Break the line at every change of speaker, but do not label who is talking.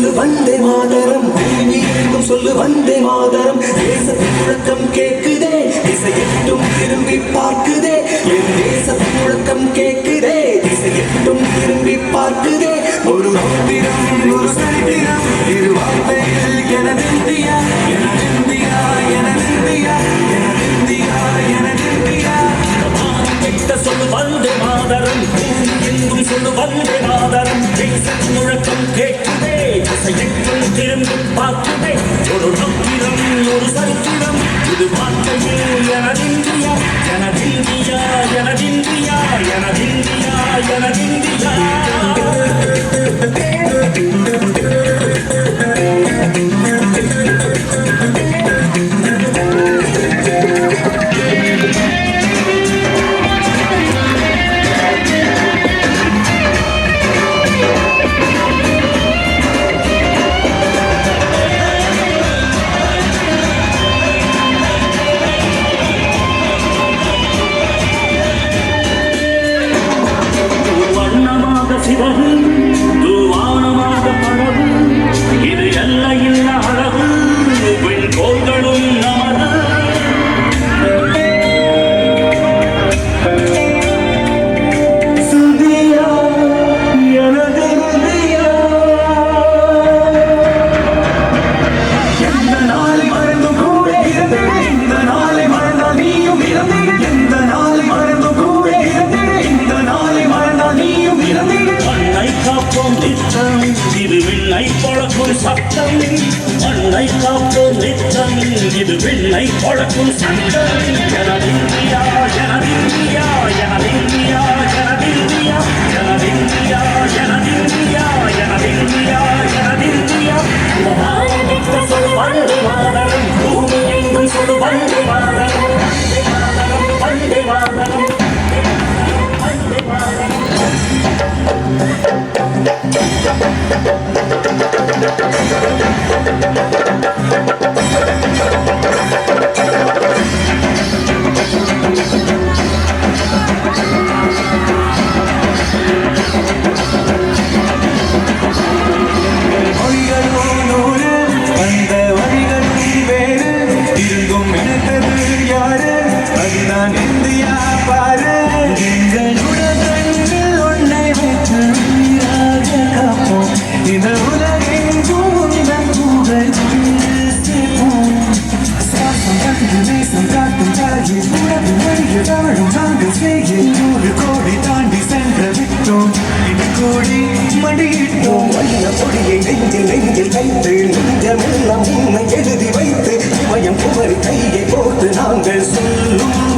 சொல்லு வந்தே மாதரம். பூமி சொல்லு வந்தே மாதரம். தேச முழக்கம் கேக்குதே திசை எட்டும் திரும்பி பார்க்குதே. என் தேச முழக்கம் கேக்குதே திசை எட்டும் திரும்பி பார்க்குதே. ஒரு மந்திரம்
திசையெட்டும் திரும்பி பார்க்குதே ஒரு நம்பிரம் ஒரு சரித்திரம். இது வாழ்க்கையில் எனதிந்தியா எனதிந்தியா எனதிந்தியா எனதிந்தியா Sie wollen நிச்சம் இது விண்ணை பழக்கும் சட்டம் மண்ணை காப்பு நிச்சம் இது விண்ணை பழக்கும் சட்டம்
எனது இந்தியா எனது இந்தியா. மடியிட்டோம் வண்ண கொடியை நெஞ்சில் நெஞ்சில் கைத்து நெஞ்சமெல்லாம் உன்னை எழுதி வைத்து சிவயம் குமரி கையை போட்டு நாங்கள் சொல்லும்.